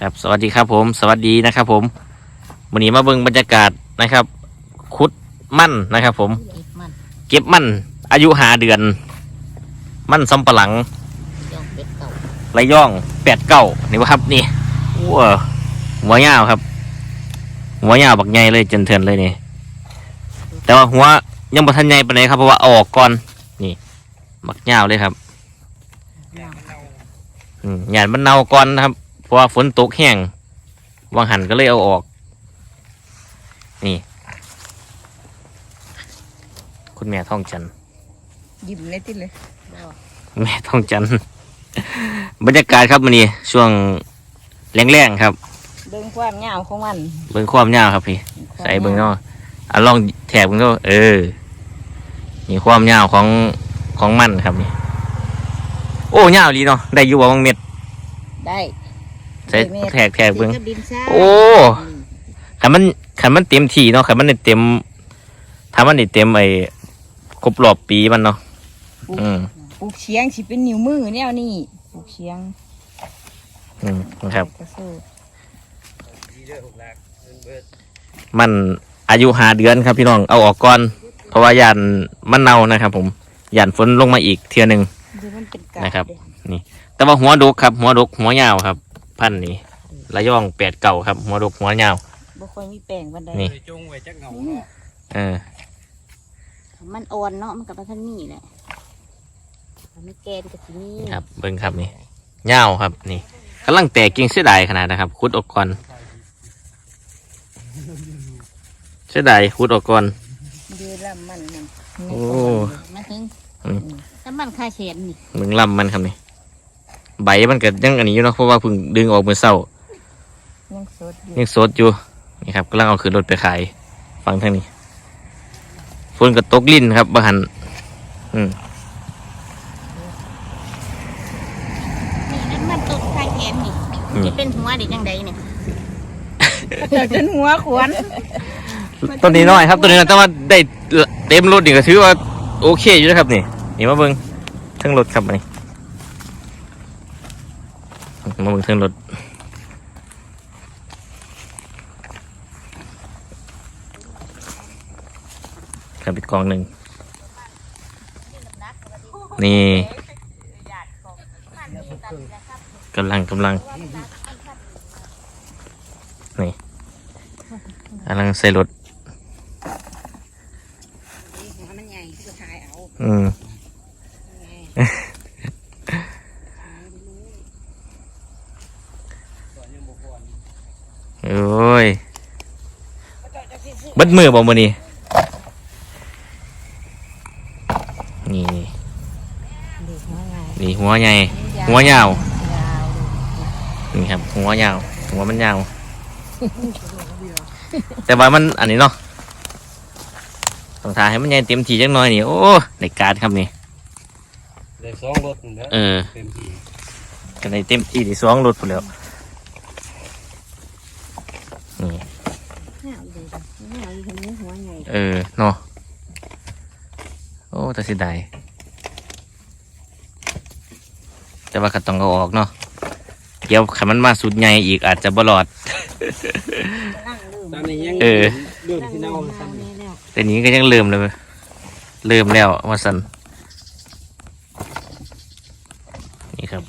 ครับสวัสดีครับผมสวัสดีนะครับผมวันนี้มาเบิ่งบรรยากาศนะครับ คุดมั่นนะครับ ผม เก็บมันเก็บมั่นอายุหาเดือน มั่นสำปะหลังยองเป็ดเก่าไรย่องแปดเก้านี่วะครับนี่ว้าหัวยาวครับ หัวยาวบักใหญ่เลยจนเทินเลยนี่ แต่ว่าหัวยังบ่ทันใหญ่ปานใดครับเพราะว่าออกก่อนนี่บักยาวเลยครับอืมหยาดมันเน่าก่อนนะครับ เพราะว่าฝนตกแห้งวางหันก็เลยเอาออก นี่ คุณแม่ท่องจันทร์ยิ้มเลยติเลยบ่แม่ท่องจันทร์บรรยากาศครับมันนี้ช่วงแรงๆครับ เบิ่งความยาวของมันเบิ้งความยาวครับพี่ ใส่เบิ้งเนาะอะลองแถบเบิ้งเนาะเออนี่ความยาวของของมันครับนี่โอ้ยาวดีเนาะได้อยู่บ่บางเม็ดได้ ใส่แถกแถกเบิ้งกับดินทรายโอ้ขันมันขันมันเต็มทีเนาะขันมันได้เต็มถ้ามันได้เต็มไอ้ครบรอบปีมันเนาะอืมปลูกเชียงสิเป็นนิ้วมือแนวนี้ปลูกเชียง อืมนะครับกระสู้มันอายุหาเดือนครับพี่น้องเอาออกก่อน เพราะว่ายันมันเน่านะครับ ผมยันฝนลงมาอีกเทียหนึ่งเดี๋ยวมันเป็นกานะครับเด้อแต่ว่าหัวดกครับ หัวดกหัวยาวครับ พันธุ์นี้ระย่องแปดเก่าครับ หัวดกหัวยาว บ่ค่อยมีแป้งบันไดนี่จงไว้จักเหงาเออมันอ่อนเนาะมันกับท่านนี่แหละมันแกนกับที่นี่ครับเบิ้งครับนี่ยาวครับนี่กำลังแตกกิ่งเสียดายขนาดนะครับคุดออกก่อนเสียดายคุดออกก่อน เดือลำมันมันโอ้มาถึงอืมถ้ามันค่าเชนนี่มึงลำมันครับนี่ ใบมันก็ยังอันนี้อยู่เนาะเพราะว่าเพิ่งดึงออกเมื่อเช้ายังสดอยู่ยังสดอยู่นี่ครับกำลังเอาขึ้นรถไปขายฟังทางนี้ฝนก็ตกลิ้นครับบางหันอืมนี่นั่นมันตกค่าเชนนี่จะเป็นหัวเด็กยังไงเนี่ยจนหัวขวนต้นนี้น้อยครับต้นนี้น้อยแต่ว่าได้เต็มรถนี่ก็ถือว่าโอเคอยู่นะครับนี่นี่มาเบิ้งเทั้งรถครับอันนี่ มาเบิ้งเทั้งรถครับอีกกองหนึ่ง นี่กำลังกำลัง นี่กำลังใส่รถหัวมันใหญ่สุดท้ายเอาอืม โอ้ยเบัดมือบ่มือนี่นี่เด็กหัวใหญ่นี่หัวใหญ่หัวยาวยาว นี่ครับ หัวยาว หัวมันยาว แต่ว่ามันอันนี้เนาะต้องทาให้มันใหญ่เต็มทีจังหน่อยนี่ โอ้ในการครับนี่ได้สองรถนะเออเต็มที่กันในเต็มที่ที่สองรถไปแล้วนี่ เน่าเลยเน่าอยู่คนนี้หัวใหญ่เออเนาะโอ้แต่เสียดายแต่ว่าก็ต้องเอาออกเนาะเดี๋ยวขันมันมาสุดใหญ่อีกอาจจะบ่รอดนั่งลืมตอนนี้ยังเออ เรื่องนั่งที่ลืเน่ามมาซ้ำนี่แล้วแต่นี้ก็ยังเริ่มเลยเริ่มแล้วว่าสันนี่ครับ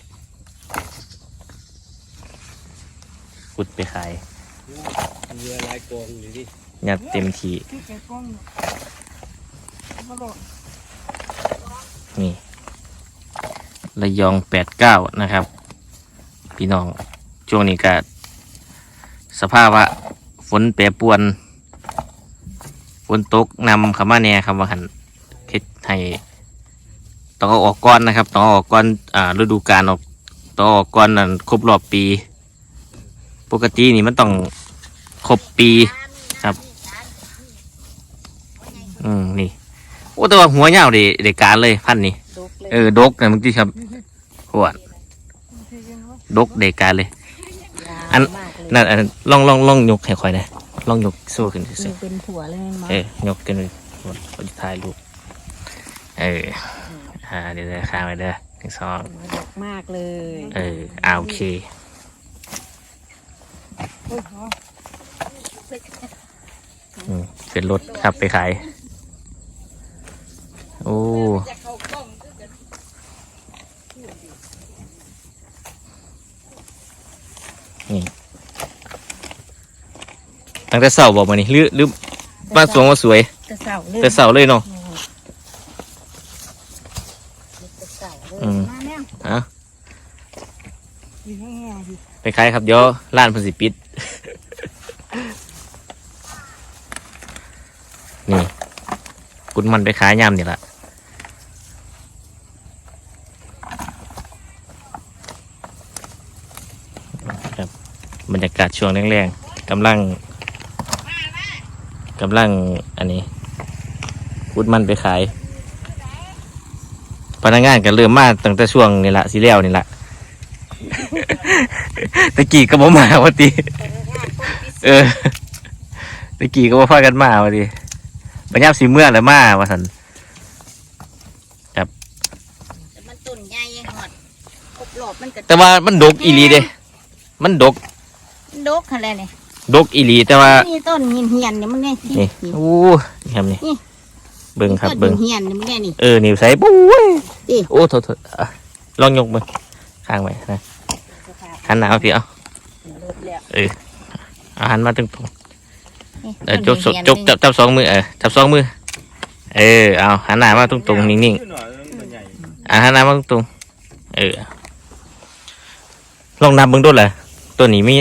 ขุดไปขาย เรือลายกองอยู่ดิยัดเต็มทีที่จะก้องบ่โดดนี่ระยองแปดเก้านะครับ พี่น้องช่วงนี้ก็สภาพว่าฝนแปรปรวนฝนตกนำคำว่าแน่คำว่าหันเฮ็ดให้ต้องออกก่อนนะครับต้องออกก่อนอ่าฤดูกาลออกต้องออกก่อนนั่นครบรอบปี ปกตินี่มันต้องครบปีครับ อืมนี่ โอ้แต่ว่าหัวยาวเดเดการเลยพันธุ์นี่ตกเลยเออดกนะเมื่อกี้ครับหัวดกเดการเลย อันยาวมากเลยนั่นอันนั้นลองลองลองยกให้ค่อยนะลองยกสู้ขึ้นสิมันเป็นผัวเลยมั้งเออยกขึ้นเลยเราจะถ่ายรูปเอออ่าเดี๋ยวจะค้างไว้เด้อหนึ่งสองหัวดกมากเลย เอออ่าโอเค โอ้ยอ๋ออืมขึ้นรถครับไปขาย โอ้นี่ตั้งแต่เสาบอกมานี่หรือหรือบ้านสวงว่าสวยกระเสาเลยแต่เสาเลยเนาะกระเสาเลยอืมมาแม่ฮะ อยู่แง่ๆดิไปขายครับเดี๋ยวร้านเพิ่นสิปิด นี่กุดมันไปขายยามนี่ละครับบรรยากาศช่วงแรงๆกำลังกำลังอันนี้กุดมันไปขายพนักงานก็เริ่มมาตั้งแต่ช่วงนี่ละสีแล้วนี่แหละ ตะกี้ก็บ่มาวันตีเออตะกี้ก็บ่พากันมาวันตีปัญญามสีเมื่อแล้วมาว่าสันแต่มันต้นใหญ่หอดครบรอบมันก็แต่ว่ามันดกอีหลีเด้ มันดกดกอะไรเนี่ยดกอีหลีแต่ว่านี่ต้นหินเหียนเนี่ยมึงเนี่ยนี่นี่โอ้นี่ครับนี่นี่เบิ่งครับต้นเบิ่งหินเหียนเนี่ยมึงเนี่ยนี่เออนี่ใส่ปุ้ยนี่โอ้โทษโทษอะลองยกมือข้างไว้นะ หันหน้ามาพี่เอาลดแล้วเอาหันมาตรงตรงนี่ๆเออจต้กนสหินจกจับจับสองมือเออจับสองมือ เออเอาหันหน้ามาตรงตรงๆนิ่งๆอ่าฮะน้ำมันตรงเออลองนับเบิ่งดูเลยตัวนี้มี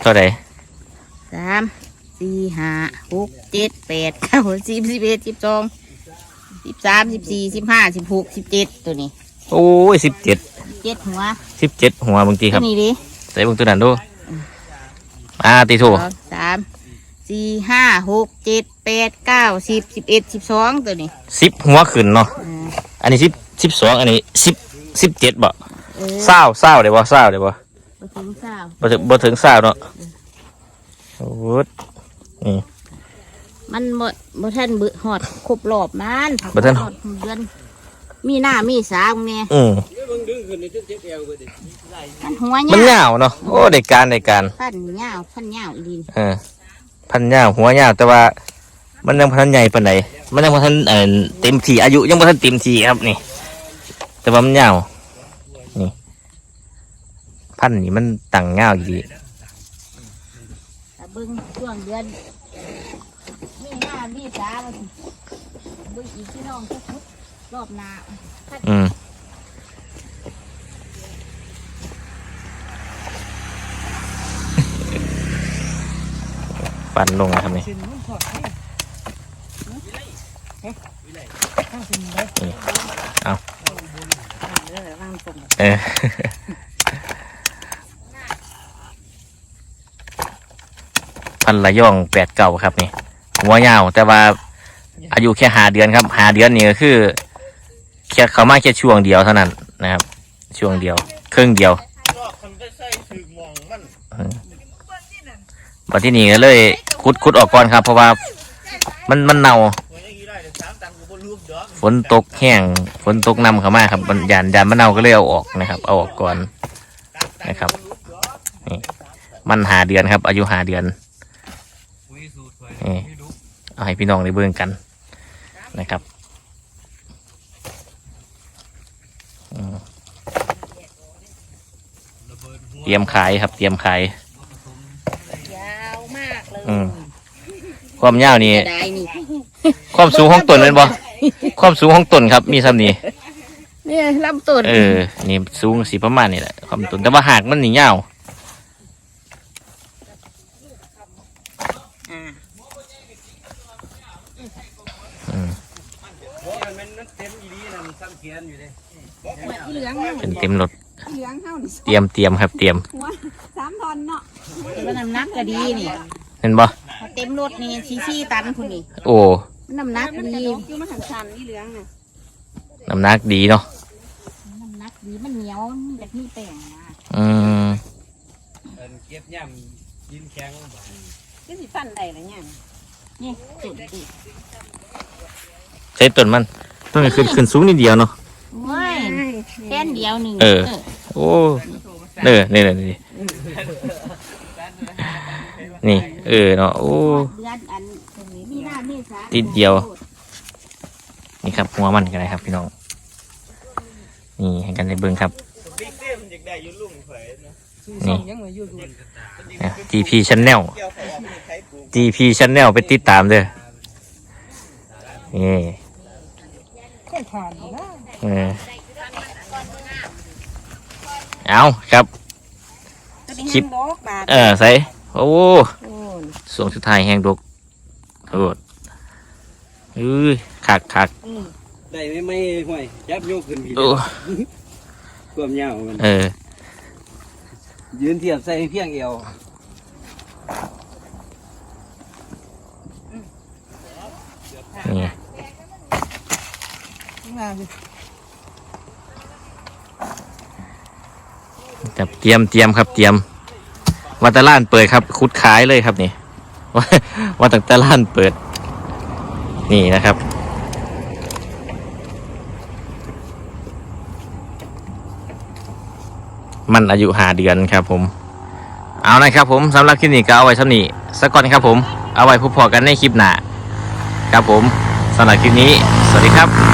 เท่าไหร่สามสี่ห้าหกเจ็ดแปดเก้าสิบสิบเอ็ดสิบสองสิบสามสิบสี่สิบห้าสิบหกสิบเจ็ดตัวนี้ โอ้ยสิบเจ็ด เจ็ดหัวสิบเจ็ดหัวบางทีคตัรับวนี้ดิใส่เบิ่งตัวนั้นดูอ่าตีโถสองสามสี่ห้าหกเจ็ดแปดเก้าสิบสิบเอ็ดสิบสองตัวนี้สิบหัวขึ้นเนาะอ่าอันนี้สิบสิบสองอันนี้สิบสิบเจ็ดบ่เออเศร้าเศร้าเดี๋ยวบ่เศร้าเดี๋ยวบ่บ่ถึงเศร้าบ่ถึงบ่ถึงเศร้าเนาะโอ้ยนี่มันบ่บ่ท่านเบิดหอดครบรอบมันบ่ทันหอดเดือน มีหน้ามีสาวเนี่ยอืมเดี๋ยวมึงดึงขึ้นในเจ็บเอวไปดิมันหัวมันยาวยาวเนาะโอ้ได้การได้การพันยาวพันยาวอีดีนเออพันยาวหัวยาวแต่ว่า มันยังพันใหญ่ปานไหนมันยังพันเอ่อเต็มที่อายุยังพันเต็มที่ครับนี่ แต่ว่ามันยาวนี่ พันนี่มันตั้งยาวอยู่ดีแต่เบิ่งช่วงเดือนมีหน้ามีสาวสิเบิ่งอีกพี่น้องทุกทุก รอบหน้าอืมปั่นลงนะครับนี่สินมันถอาเอระวังตรงเออพันละย่องแปดเก่าครับนี่หัวยาวแต่ว่าอายุแค่หาเดือนครับหาเดือนนี่ก็คือ แค่เขามาแค่ช่วงเดียวเท่านั้นนะครับ ช่วงเดียว ครึ่งเดียวอืมวันที่นี่ก็เลยคุดคุดออกก่อนครับ เพราะว่ามันมันเน่าฝนตกแห้งฝนตกนำเข้ามาครับมันยานยานมะนาวก็เลยเอาออกนะครับ เอาออกก่อนนะครับนี่มันหาเดือนครับ อายุหาเดือนคุยสูตรไปนี่เอาให้พี่น้องได้เบิ่งกันนะครับอืม ระ เบิดหัวเตรียมขายครับ เตรียมขาย ยาวมากเลยอืม ความยาวนี่ ได้นี่ความสูงของต้นเป็นบ่ความสูงของต้นครับ มีซ้ำนี่เนี่ยลำต้นเออ นี่สูงสีประมาณนี่แหละความต้นแต่ว่าหากมันนี่ยาวอ่าอืมหัวมันมันมันเต็มอีดีนั่นซ้ำเขียนอยู่เลยอีเหลืองเฮาเป็นเต็มรถอี เหลืองเฮานี่เตรียมเตรียมครับเตรียมหัวสามทอนเนาะแต่ว่าน้ำหนักก็ดีนี่เห็นบ่ถ้าเต็มรถนี่สี่สี่ตันคุณนี่โอ้มันน้ำหนักมันดีจะดกอยู่มันหันชันอีเหลืองน่ะน้ำหนักดีเนาะน้ำหนักดีมันเหนียวมันแบบนี้แป้งนะอืมเอิ้นเก็บย่ำกินแข็งบ่ก็สิฟันได้ละเนี่ยนี่จุดดิใช้ต้นมันต้นมันขึ้นขึ้นสูงนิดเดียวเนาะ โอ้ยแค่นเดียวหนึ่งเออ โอ้เออนี่นี่นี่นี่ เออเนาะโอ้เดือนอันมีหน้าเมษาติดเดียว นี่ครับหัวมันกันนะครับ พี่น้อง นี่ให้กันได้เบิ่งครับนี่ยังไงอยู่ดูนะ GP Channel GP Channel ไปติดตามเด้อนี่ค่อย ผ่านนะเออเอาครับ คลิป ดอกบาทเออใส่โอ้โอ้ยส่วงสุดท้ายแห้งดกโทษเอ้ยคักคักได้ไม่ไม่ห่วยยับโยกขึ้นพี่โอ้ความยาวมันเออยืนเทียบใส่เพียงเอว นี่าสิจับเตรียมเตรียมครับเตรียมวัตะล้านเปิดครับ คุดขายเลยครับนี่ว่าว่าตั้งแต่ล้านเปิด นี่นะครับมันอายุหาเดือนครับผม เอานะครับผมสำหรับคลิปนี้ก็เอาไว้เท่านี้สักก่อนครับผม เอาไว้พบพอกันในคลิปหน้าครับผมสำหรับคลิปนี้ สวัสดีครับ